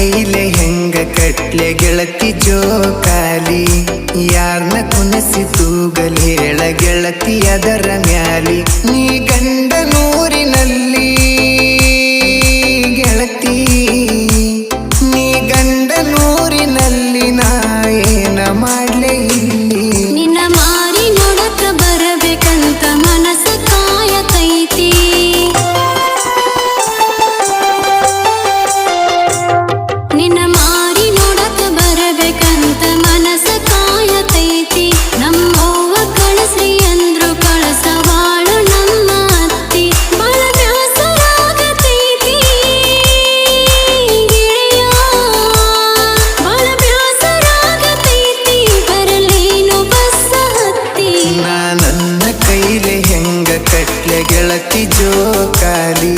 ಕೈಲೆ ಹೆಂಗ ಕಟ್ಲೆ ಗೆಳತಿ ಜೋಕಾಲಿ? ಯಾರ್ನ ಕುನಸಿ ತೂಗಲ್ ಹೇಳ ಗೆಳತಿ ಅದರ ಮ್ಯಾಲಿ? ನೀ ಗೆಳತಿ ಜೋಕಾಲಿ